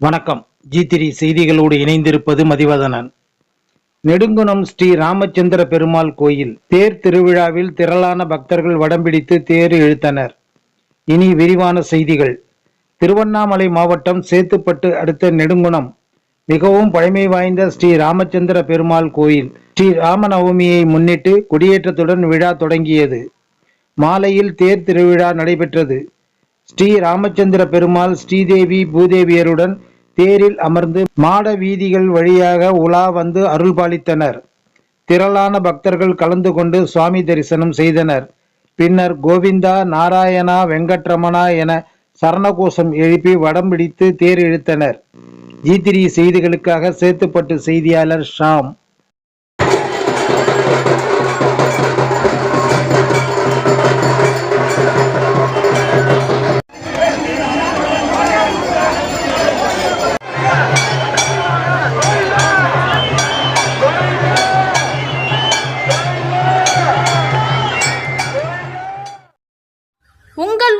வணக்கம். ஜி திரி செய்திகளோடு இணைந்திருப்பது மதிவதனன். நெடுங்குணம் ஸ்ரீ ராமச்சந்திர பெருமாள் கோயில். தேர் திருவிழாவில் திரளான பக்தர்கள் வடம்பிடித்து தேர் இழுத்தனர். இனி விரிவான செய்திகள். திருவண்ணாமலை மாவட்டம் சேத்துப்பட்டு அடுத்த நெடுங்குணம். மிகவும் பழமை வாய்ந்த ஸ்ரீ ராமச்சந்திர பெருமாள் கோயில். ஸ்ரீ ராமநவமியை முன்னிட்டு கொடியேற்றத்துடன் விழா தொடங்கியது. மாலையில் தேர் திருவிழா நடைபெற்றது. ஸ்ரீ ராமச்சந்திர பெருமாள் ஸ்ரீதேவி பூதேவியருடன் தேரில் அமர்ந்து மாட வீதிகள் வழியாக உலா வந்து அருள்பாலித்தனர். திரளான பக்தர்கள் கலந்து கொண்டு சுவாமி தரிசனம் செய்தனர். பின்னர் கோவிந்தா நாராயணா வெங்கட்ரமணா என சரணகோஷம் எழுப்பி வடம் பிடித்து தேர் இழுத்தனர். ஜி த்ரீ செய்திகளுக்காக சேத்துப்பட்டு செய்தியாளர் ஷாம்.